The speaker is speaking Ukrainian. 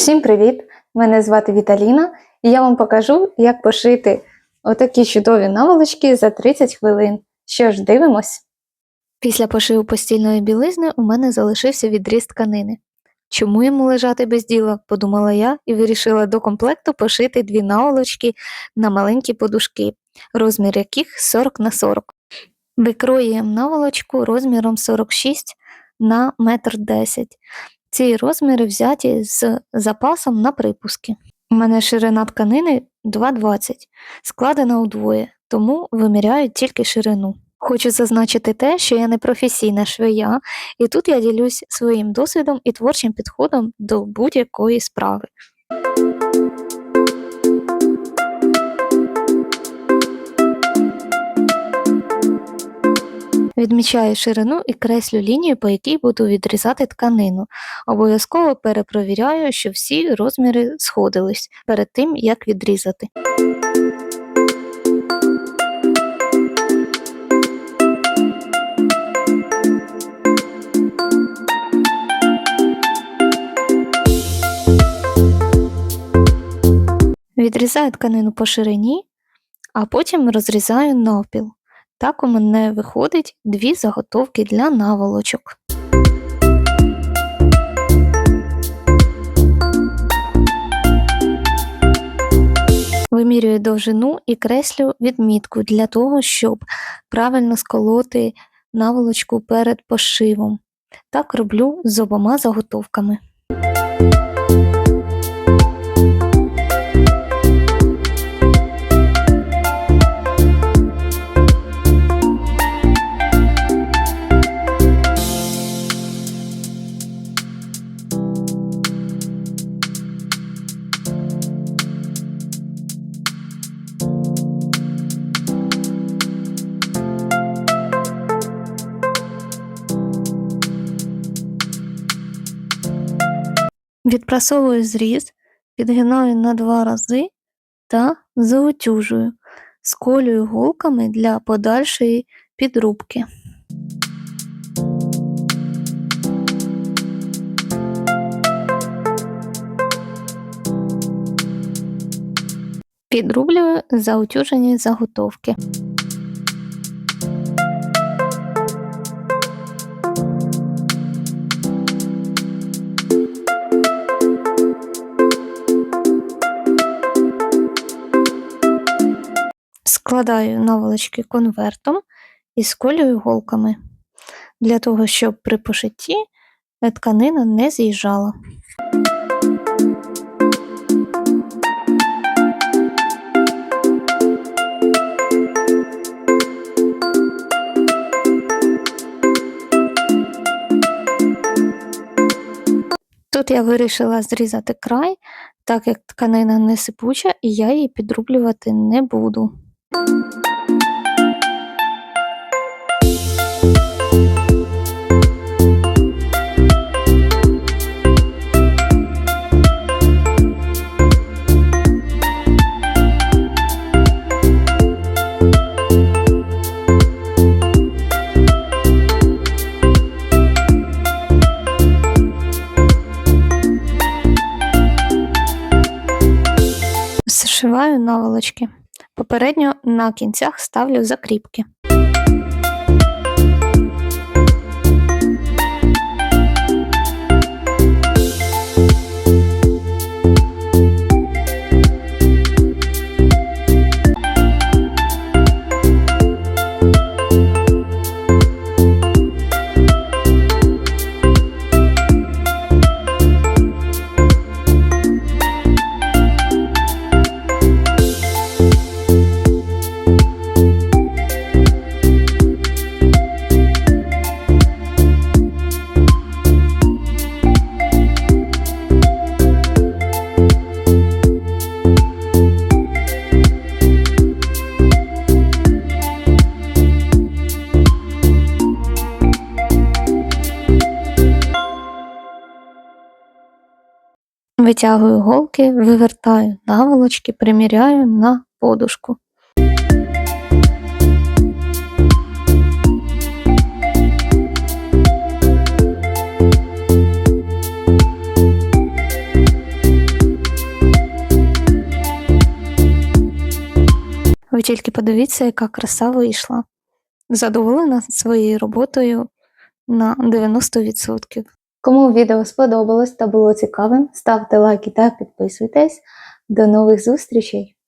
Всім привіт! Мене звати Віталіна, і я вам покажу, як пошити отакі чудові наволочки за 30 хвилин. Що ж, дивимось. Після пошиву постільної білизни у мене залишився відріз тканини. Чому йому лежати без діла, подумала я і вирішила до комплекту пошити дві наволочки на маленькі подушки, розмір яких 40 на 40. Викроюємо наволочку розміром 46 на 1,10 м. Ці розміри взяті з запасом на припуски. У мене ширина тканини 2,20, складена удвоє, тому виміряю тільки ширину. Хочу зазначити те, що я не професійна швея, і тут я ділюсь своїм досвідом і творчим підходом до будь-якої справи. Відмічаю ширину і креслю лінію, по якій буду відрізати тканину. Обов'язково перепровіряю, що всі розміри сходились перед тим, як відрізати. Відрізаю тканину по ширині, а потім розрізаю навпіл. Так у мене виходить дві заготовки для наволочок. Вимірюю довжину і креслю відмітку для того, щоб правильно сколоти наволочку перед пошивом. Так роблю з обома заготовками. Відпрасовую зріз, підгинаю на два рази та заутюжую, сколюю голками для подальшої підрубки. Підрублюю заутюжені заготовки. Складаю наволочки конвертом і сколюю голками, для того, щоб при пошитті тканина не з'їжджала. Тут я вирішила зрізати край, так як тканина не сипуча, і я її підрублювати не буду. Зшиваю наволочки. Попередньо на кінцях ставлю закріпки. Витягую голки, вивертаю наволочки, приміряю на подушку. Ви тільки подивіться, яка краса вийшла. Задоволена своєю роботою на 90%. Кому відео сподобалось та було цікавим, ставте лайки та підписуйтесь. До нових зустрічей!